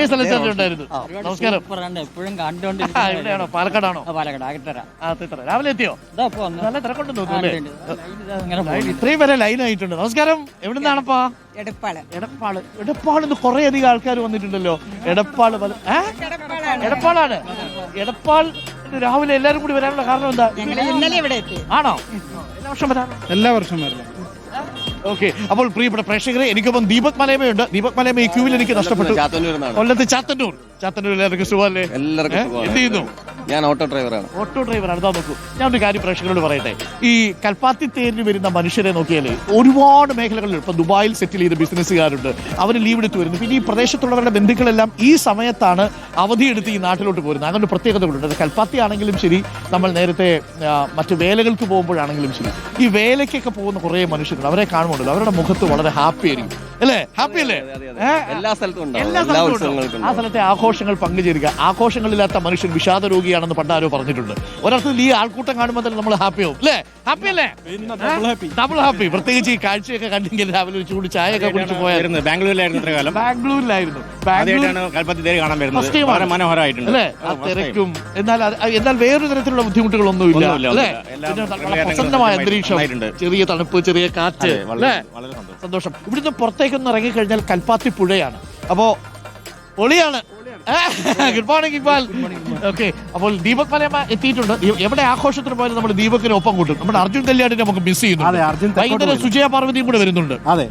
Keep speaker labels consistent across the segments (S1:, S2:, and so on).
S1: അതേ സ്ഥലത്ത് ഉണ്ടായിരുന്നു. നമസ്കാരം.
S2: എപ്പോഴും
S1: എവിടെയാണോ പാലക്കാടാണോ?
S2: പാലക്കാട് അകത്തറ
S1: ആ ഇത്ര രാവിലെ എത്തിയോ? നല്ല തിരക്കുണ്ടെന്ന് തോന്നുന്നു
S2: പോകുന്നു.
S1: ഇത്രയും വരെ ലൈൻ ആയിട്ടുണ്ട്. നമസ്കാരം. എവിടുന്നാണപ്പാ?
S3: എടപ്പാൾ.
S1: എടപ്പാൾ. എടപ്പാളിന്ന് കുറെ അധികം ആൾക്കാർ വന്നിട്ടുണ്ടല്ലോ. എടപ്പാൾ പല? എടപ്പാളാണ്. എടപ്പാൾ രാവിലെ എല്ലാരും കൂടി വരാനുള്ള കാരണം എന്താ? ആണോ? എല്ലാ വർഷം വരാറുണ്ട്?
S4: എല്ലാ വർഷം വരില്ല.
S1: ഓക്കെ അപ്പോൾ പ്രിയപ്പെട്ട പ്രേക്ഷകരെ എനിക്കൊപ്പം ദീപക് മലയമയുണ്ട് ദീപക് മലയമ ഈ ക്യൂവിൽ എനിക്ക് നഷ്ടപ്പെട്ടു. കൊല്ലത്ത് ചാത്തന്നൂർ. ചാത്തന്നൂർ എല്ലാവർക്കും സുഖമല്ലേ?
S5: എല്ലാവർക്കും
S1: എന്ത് ചെയ്യുന്നു?
S5: ഞാൻ ഓട്ടോ ഡ്രൈവറാണ്
S1: ഓട്ടോ ഡ്രൈവറാണ് ഇതാ നോക്കൂ. ഞാൻ ഒരു കാര്യം പ്രേക്ഷകരോട് പറയട്ടെ. ഈ കൽപ്പാത്തി തേരിന് വരുന്ന മനുഷ്യരെ നോക്കിയാലേ ഒരുപാട് മേഖലകളിൽ ഇപ്പൊ ദുബായിൽ സെറ്റിൽ ചെയ്ത ബിസിനസ്സുകാരുണ്ട്. അവർ ലീവ് എടുത്ത് വരുന്നു. പിന്നെ ഈ പ്രദേശത്തുള്ളവരുടെ ബന്ധുക്കളെല്ലാം ഈ സമയത്താണ് അവധിയെടുത്ത് ഈ നാട്ടിലോട്ട് പോരുന്നത്. അങ്ങനെ ഒരു പ്രത്യേകതകളുണ്ട്. അത് കൽപ്പാത്തി ആണെങ്കിലും ശരി നമ്മൾ നേരത്തെ മറ്റു വേലകൾക്ക് പോകുമ്പോഴാണെങ്കിലും ശരി. ഈ വേലയ്ക്കൊക്കെ പോകുന്ന കുറേ മനുഷ്യരുണ്ട്. അവരെ കാണുമ്പോണ്ടല്ലോ. അവരുടെ മുഖത്ത് വളരെ ഹാപ്പി ആയിരിക്കും. അല്ലേ? ഹാപ്പി അല്ലേ?
S5: എല്ലാ സ്ഥലത്തും
S1: എല്ലാ സ്ഥലത്തും
S5: ഉണ്ട്.
S1: ആ സ്ഥലത്തെ ആഘോഷങ്ങൾ പങ്കുചേരുക. ആഘോഷങ്ങളില്ലാത്ത മനുഷ്യൻ വിഷാദ രോഗിയാണെന്ന് പണ്ടാരോ പറഞ്ഞിട്ടുണ്ട്. ഒരർത്ഥത്തിൽ ഈ ആൾക്കൂട്ടം കാണുമ്പോൾ തന്നെ നമ്മൾ ഹാപ്പി ആവും. അല്ലേ? ഹാപ്പി അല്ലേ? ഡബിൾ ഹാപ്പി പ്രത്യേകിച്ച് ഈ കാഴ്ചയൊക്കെ കണ്ടെങ്കിൽ രാവിലെ ഒരു ചൂട് ചായ ഒക്കെ കുടിച്ച് പോയായിരുന്നു
S4: വരുന്നത്. ബാംഗ്ലൂരിലായിരുന്നു ഇത്ര കാലം.
S1: ബാംഗ്ലൂരിലായിരുന്നു. ബാംഗ്ലൂർ
S4: ആദ്യമായിട്ടാണ് കൽപ്പത്തി തേര് കാണാൻ വരുന്നത്.
S1: First time ആണ്.
S4: വളരെ മനോഹരമായിട്ടുണ്ട്.
S1: അല്ലേ? ആ തിരക്കും. എന്നാൽ അത് എന്നാൽ വേറൊരു തരത്തിലുള്ള ബുദ്ധിമുട്ടുകളൊന്നും ഇല്ല
S4: ഒന്നുമില്ല,
S1: അല്ലേ?
S4: ഒന്നുമില്ല. എല്ലാം
S1: പിന്നെ നല്ല പ്രസന്നമായ അന്തരീക്ഷം.
S4: നന്നായിട്ടുണ്ട്.
S1: ചെറിയ തണുപ്പ് ചെറിയ കാറ്റ്.
S4: അതെ, വളരെ
S1: അല്ലേ?
S4: വളരെ സന്തോഷം.
S1: ഇവിടുന്ന് പുറത്തേക്കൊന്ന് ഇറങ്ങിക്കഴിഞ്ഞാൽ കൽപ്പാത്തി പുഴയാണ്. അപ്പോ ഒളിയാണ്. Good morning Iqbal. ഓക്കെ അപ്പോൾ ദീപക് മലയമ്മ എത്തിയിട്ടുണ്ട്. എവിടെ ആഘോഷത്തിന് പോയാലും നമ്മൾ ദീപകിന് ഒപ്പം കൂട്ടും. നമ്മുടെ അർജുൻ കല്യാണിനെ നമുക്ക് മിസ് ചെയ്യുന്നു വൈകുന്നേരം സുജയ പാർവതിയും കൂടെ വരുന്നുണ്ട്.
S6: അതെ.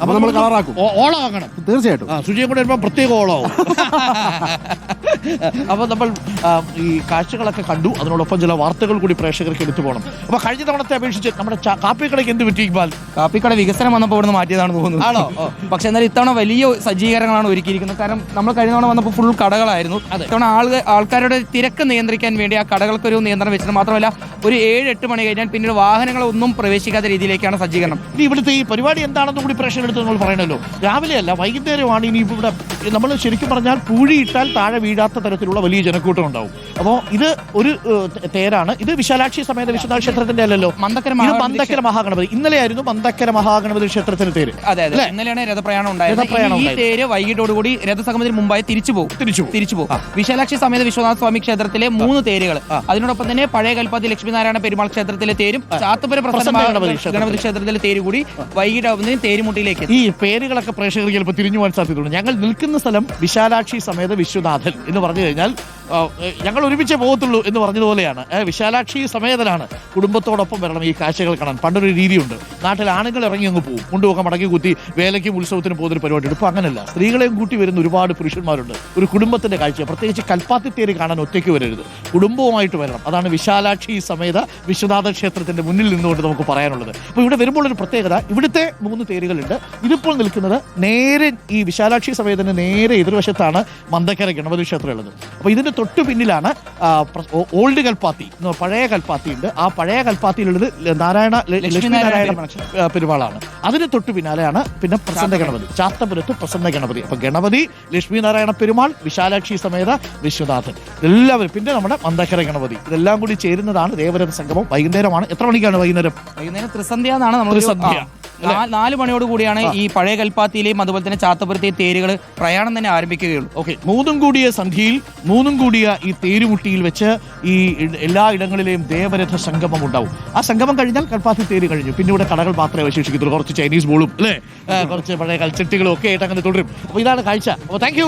S6: അപ്പൊ നമ്മൾ കളറാക്കും.
S1: ഓ- ഓളം ആക്കണം
S6: തീർച്ചയായിട്ടും
S1: സുജയം കൂടെ വരുമ്പോൾ പ്രത്യേക ഓളാവും. അപ്പൊ നമ്മൾ ഈ കാഴ്ചകളൊക്കെ കണ്ടു. അതിനോടൊപ്പം ചില വാർത്തകൾ കൂടി പ്രേക്ഷകർക്ക് എടുത്തു പോകണം. അപ്പൊ കഴിഞ്ഞ തവണത്തെ അപേക്ഷിച്ച് നമ്മുടെ കാപ്പിക്കടയ്ക്ക് എന്ത് പറ്റി ഇക്ബാൽ?
S7: കാപ്പിക്കട വികസനം വന്നപ്പോൾ ഇവിടുന്ന് മാറ്റിയതാണ് തോന്നുന്നത്
S1: ആണോ?
S7: പക്ഷേ എന്നാൽ ഇത്തവണ വലിയ സജ്ജീകരണങ്ങളാണ് ഒരുക്കിയിരിക്കുന്നത്. കാരണം നമ്മൾ കഴിഞ്ഞ തവണ വന്നപ്പോൾ ഫുൾ കടകളായിരുന്നു. ഇത്തവണ ആളുകൾ ആൾക്കാരുടെ തിരക്ക് നിയന്ത്രിക്കാൻ വേണ്ടി ആ കടകൾക്കൊരു നിയന്ത്രണം വെച്ചിട്ട് മാത്രമല്ല ഒരു ഏഴ് എട്ട് മണി കഴിഞ്ഞാൽ പിന്നീട് വാഹനങ്ങളൊന്നും പ്രവേശിക്കാത്ത രീതിയിലേക്കാണ് സജ്ജീകരണം.
S1: ഇനി ഇവിടുത്തെ ഈ പരിപാടി എന്താണെന്ന് കൂടി പ്രേക്ഷകരെടുത്ത് നമ്മൾ പറയണല്ലോ രാവിലെയല്ല വൈകുന്നേരമാണ് ഇനി ഇവിടെ. നമ്മൾ ശരിക്കും പറഞ്ഞാൽ പൂഴി ഇട്ടാൽ താഴെ വീഴാത്ത തരത്തിലുള്ള വലിയ ജനക്കൂട്ടം ഉണ്ടാവും. അപ്പോൾ ഇത് ഒരു തേരാണ്. ഇത് വിശാലാക്ഷി സമേത വിശ്വനാഥ ക്ഷേത്രത്തിന്റെ അല്ലല്ലോ.
S7: മന്ദക്കര മഹാഗണപതി
S1: മന്ദക്കര മഹാഗണപതി. ഇന്നലെയായിരുന്നു മന്ദക്കര മഹാഗണപതി ക്ഷേത്രത്തിന് തേര്.
S7: അതെ അതെ. ഇന്നലെയാണ് രഥപ്രയാണം ഉണ്ടായത്. ഈ. തേര് വൈകിട്ടോടുകൂടി രഥസംഗമത്തിന് മുമ്പായി തിരിച്ചു പോകും.
S1: തിരിച്ചു പോകും.
S7: തിരിച്ചു പോകും. വിശാലാക്ഷി സമേത വിശ്വനാഥ സ്വാമി ക്ഷേത്രത്തിലെ മൂന്ന് തേരുകൾ അതിനോടൊപ്പം തന്നെ പഴയ കൽപ്പാത്തി ലക്ഷ്മിനാരായണ പെരുമാൾ ക്ഷേത്രത്തിലെ തേരും ചാത്തപുര
S1: പ്രസന്ന ഗണപതി ക്ഷേത്രത്തിലെ.
S7: തേര് കൂടി വൈകിട്ടാവുന്ന തേരുമുട്ടിയിലേക്ക്.
S1: ഈ പേരുകളൊക്കെ പ്രേക്ഷകർക്ക് ചിലപ്പോൾ തിരിഞ്ഞു പോകാൻ സാധ്യതയുണ്ട്. ഞങ്ങൾ നിൽക്കുന്ന സ്ഥലം വിശാലാക്ഷി സമേത വിശ്വനാഥൻ. എന്ന് പറഞ്ഞു കഴിഞ്ഞാൽ ആ, ഏ, ഞങ്ങൾ ഒരുമിച്ചേ പോകത്തുള്ളൂ എന്ന് പറഞ്ഞതുപോലെയാണ്. വിശാലാക്ഷി സമേതനാണ് കുടുംബത്തോടൊപ്പം വരണം ഈ കാഴ്ചകൾ കാണാൻ. പണ്ടൊരു രീതിയുണ്ട്. നാട്ടിൽ ആണുങ്ങൾ ഇറങ്ങി അങ്ങ് പോകും കൊണ്ടുപോകാൻ മടങ്ങി കുത്തി വേലയ്ക്കും ഉത്സവത്തിന് പോകുന്നൊരു പരിപാടി എടുപ്പ് അങ്ങനെയല്ല സ്ത്രീകളെയും കൂട്ടി വരുന്ന ഒരുപാട് പുരുഷന്മാരുണ്ട്. ഒരു കുടുംബത്തിന്റെ കാഴ്ച പ്രത്യേകിച്ച് കൽപ്പാത്തിത്തേര് കാണാൻ ഒറ്റയ്ക്ക് വരരുത്. കുടുംബവുമായിട്ട് വരണം. അതാണ് വിശാലാക്ഷി സമേത വിശ്വനാഥ ക്ഷേത്രത്തിന്റെ മുന്നിൽ നിന്നുകൊണ്ട് നമുക്ക് പറയാനുള്ളത്. അപ്പോൾ ഇവിടെ വരുമ്പോൾ ഒരു പ്രത്യേകത. ഇവിടുത്തെ മൂന്ന് തേരുകളുണ്ട്. ഇതിപ്പോൾ നിൽക്കുന്നത് നേരെ ഈ വിശാലാക്ഷി സമേതന് നേരെ എതിർവശത്താണ് മന്ദക്കര ഗണപതി ക്ഷേത്രം ഉള്ളത് അപ്പോൾ ഇതിന്റെ തൊട്ടു പിന്നിലാണ് ഓൾഡ് കൽപ്പാത്തി പഴയ കൽപ്പാത്തി ഉണ്ട് ആ പഴയ കൽപ്പാത്തിയിലുള്ളത് നാരായണ ല- ലക്ഷ്മി നാരായണ പെരുമാളാണ്. അതിന് തൊട്ടു പിന്നാലെയാണ് പിന്നെ പ്രസന്ന ഗണപതി. ചാത്തപുരത്ത് പ്രസന്ന ഗണപതി. അപ്പൊ ഗണപതി ലക്ഷ്മി നാരായണ പെരുമാൾ വിശാലാക്ഷി സമേത വിശ്വനാഥൻ. എല്ലാവരും പിന്നെ നമ്മുടെ മന്ദക്കര ഗണപതി. ഇതെല്ലാം കൂടി ചേരുന്നതാണ് ദേവരഥ സംഗമം. വൈകുന്നേരമാണ്. എത്ര മണിക്കാണ് വൈകുന്നേരം?
S7: വൈകുന്നേരം ത്രിസന്ധ്യ എന്നാണ് നമ്മൾ
S1: ത്രിസന്ധ്യ,
S7: നാല് മണിയോട് കൂടിയാണ് ഈ പഴയ കൽപ്പാത്തിയിലെയും അതുപോലെ തന്നെ ചാത്തപുരത്തെയും തേരുകൾ പ്രയാണം തന്നെ ആരംഭിക്കുകയുള്ളൂ.
S1: ഓക്കെ മൂന്നും കൂടിയ സന്ധിയിൽ മൂന്നും കൂടിയ ഈ തേരുമുട്ടിയിൽ വെച്ച് ഈ എല്ലാ ഇടങ്ങളിലെയും ദേവരഥ സംഗമം ഉണ്ടാവും. ആ സംഗമം കഴിഞ്ഞാൽ കൽപ്പാത്തി തേര് കഴിഞ്ഞു. പിന്നെ ഇവിടെ കടകൾ മാത്രമേ അവശേഷിക്കത്തുള്ളൂ. കുറച്ച് ചൈനീസ് ബോളും അല്ലേ? കുറച്ച് പഴയ കൽച്ചട്ടികളും ഒക്കെ ആയിട്ട് അങ്ങനെ തുടരും. അപ്പോൾ ഇതാണ് കാഴ്ച. അപ്പോൾ താങ്ക്